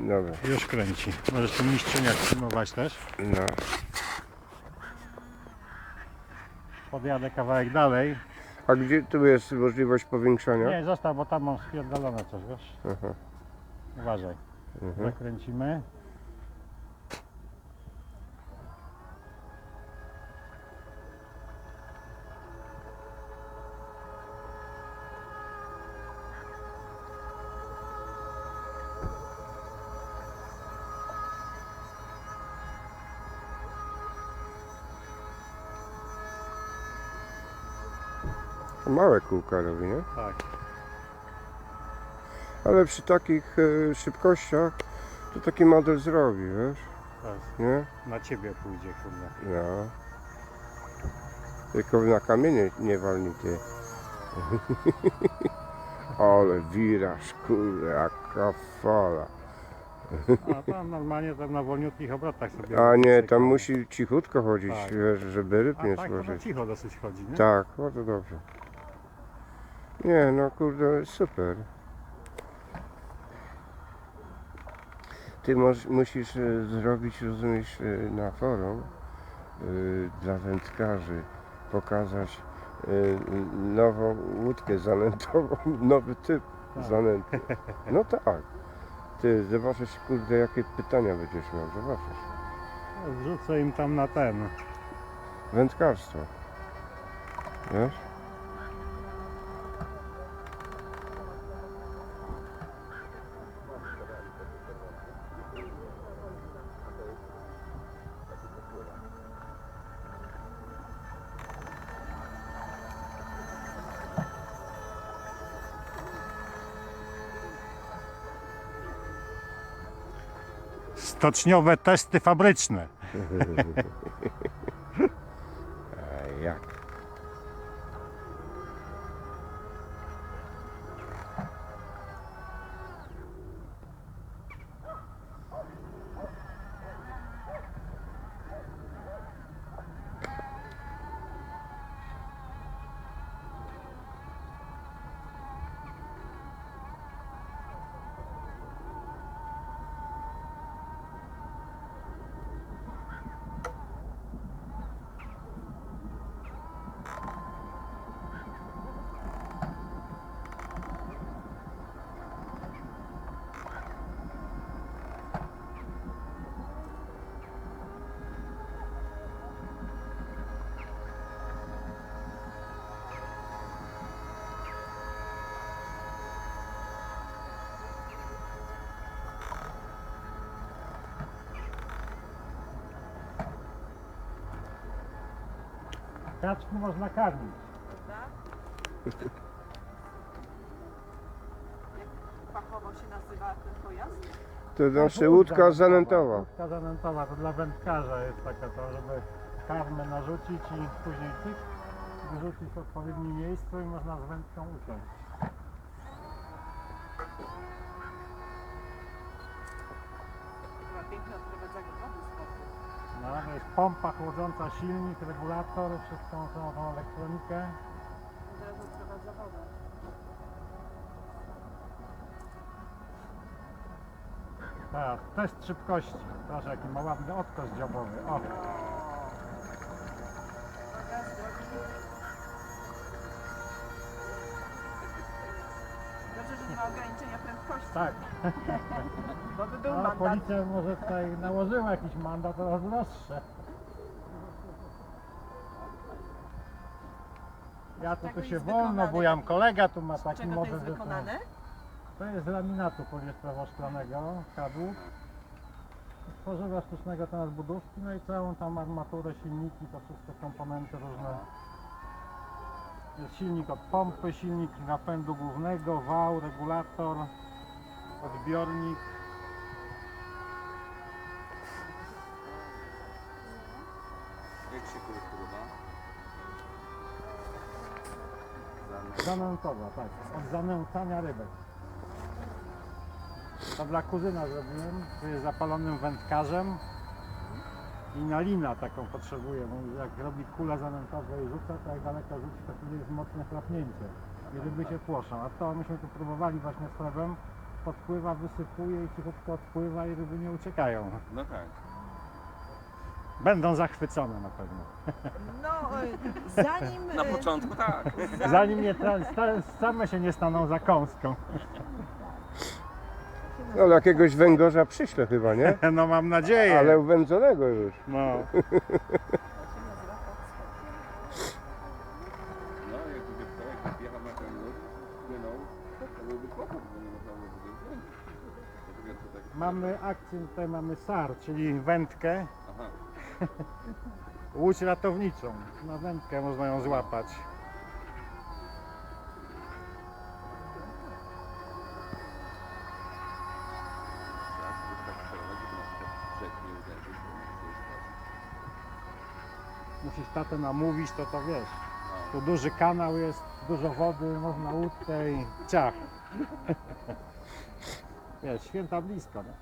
Dobra, Już kręci. Możesz tu mistrzyniak filmować też. no. Podjadę kawałek dalej. A gdzie tu jest możliwość powiększania? Nie, zostaw, bo tam mam spierdolone coś, wiesz? Aha. Uważaj. Mhm. Zakręcimy. Małe kółka robi, nie? Tak. Ale przy takich e, szybkościach to taki model zrobi, wiesz? tak. Nie? Na ciebie pójdzie, kurde. No. Tylko na kamienie nie walni ty. Ale wiraż, kurde, jaka fala. A tam normalnie tam na wolniutkich obrotach sobie... A nie, tam musi cichutko chodzić, Tak. wiesz, żeby ryb A nie tak, to na cicho dosyć chodzi, nie? Tak, no to dobrze. Nie, no kurde, super. Ty musisz e, zrobić, rozumiesz, e, na forum e, dla wędkarzy, pokazać nową łódkę zanętową, nowy typ Tak. zanęty. No tak. Ty zobaczysz, kurde, jakie pytania będziesz miał, zobaczysz. Wrzucę im tam na ten. Wędkarstwo. Wiesz? Stoczniowe testy fabryczne. Kaczku można karmić. fachowo się nazywa ten pojazd? To znaczy łódka zanętowa. Łódka zanętowa to dla wędkarza jest taka to, żeby karmę narzucić i później cyk, wyrzucić w odpowiednim miejscu i można z wędką uciąć. Pompa chłodząca, silnik, regulator, wszystką tą, tą elektronikę. Od razu odprowadza wodę. Tak, test szybkości. Proszę, jaki ma ładny odkos dziobowy. O, Uwaga, z drogi. Dobrze, że nie ma ograniczenia prędkości, tak. bo by był No, mandat. policja może tutaj nałożyła jakiś mandat, to rozdroższe. Ja tu, tu się jest wolno wykonany? bujam. Kolega tu ma Z taki czego to model. jest że wykonane? To jest z laminatu poliestrowo-szklanego, kadłub. Tworzywa sztucznego to nadbudówki, no i całą tam armaturę, silniki, to wszystkie komponenty różne. Jest silnik od pompy, silnik napędu głównego, wał, regulator, odbiornik. Jak się kurwa? Zanętowa, tak. Od zanęcania rybek. To dla kuzyna zrobiłem, który jest zapalonym wędkarzem. I na lina taką potrzebuje, bo jak robi kula zanętowa i rzuca, to jak daleko rzuci, to wtedy jest mocne chlapnięcie. I ryby się płoszą. A to myśmy tu próbowali właśnie z podpływa, wysypuje i cichutko odpływa i ryby nie uciekają. No tak. Będą zachwycone na pewno. No, e, zanim... Na e, początku tak. Zanim nie tra- sta- same się nie staną za kąską. No jakiegoś węgorza przyślę chyba, nie? No mam nadzieję. Ale uwędzonego już. No. No, jakby wczoraj jechał na ten lód, płynął, to byłby kłopot, bo nie można było tego zdjąć. Dlatego to tak... Mamy akcję, tutaj mamy SAR, czyli wędkę. łódź ratowniczą. Na wędkę można ją złapać. Musisz tatę namówić, to to wiesz. No. Tu duży kanał jest, dużo wody, można łódkę i ciach. Wiesz, święta blisko, nie?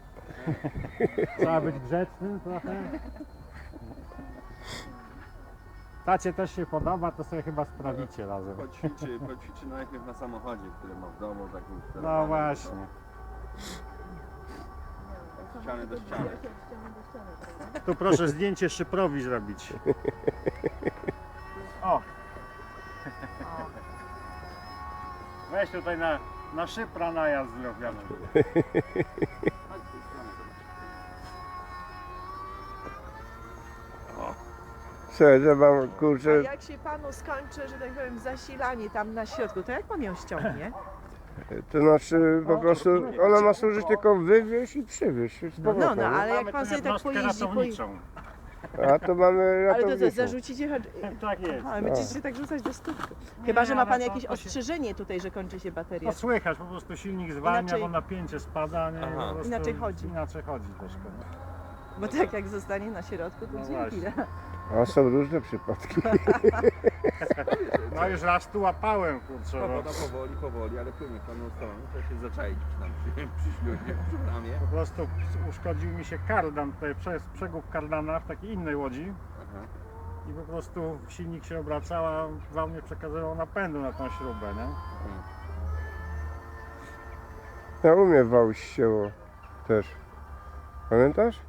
Trzeba być grzecznym trochę. Tacie też się podoba, to sobie chyba sprawicie razem. Poćwiczy, poćwiczy najpierw na samochodzie, który ma w domu, takim No sterowanym, właśnie. Od ściany do ściany. Tu proszę zdjęcie szyprowi zrobić. O! Weź tutaj na, na szypra najazd zrobiono. Słuchaj, że mam A kurczę, jak się panu skończy, że tak powiem, zasilanie tam na środku, to jak pan ją ściągnie? to znaczy po prostu ona ma służyć tylko wywieźć i przywieźć z No, powrotem. no, nie? ale jak pan sobie tak pojeździ, poje... ratowniczą. A to mamy ale to co, zarzucicie... Tak jest. Aha, będziecie się tak rzucać do stópki. Chyba, że ma ale pan to- jakieś to się- ostrzeżenie tutaj, że kończy się bateria. To słychać, po prostu silnik zwalnia, Inaczej- bo napięcie spada, nie? I Aha. po prostu Inaczej chodzi. Inaczej chodzi troszkę. Bo tak jak zostanie na środku, to No właśnie. A są różne przypadki. No już raz tu łapałem, kurczę. No woda powoli, powoli, ale płynie w pewną stronę. Trzeba się zaczaić przy tam przy, przy śluzie, przy bramie. Po prostu uszkodził mi się kardan, tutaj przez przegub kardana w takiej innej łodzi Aha. i po prostu silnik się obracał, a wał nie przekazywał napędu na tą śrubę, nie? Ja umiem wał ścięło też. Pamiętasz?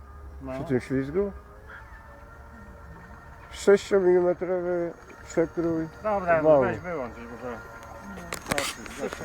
No. Przy tym ślizgu? 6 mm przekrój. Dobra, Wału. weź wyłączyć, bo to...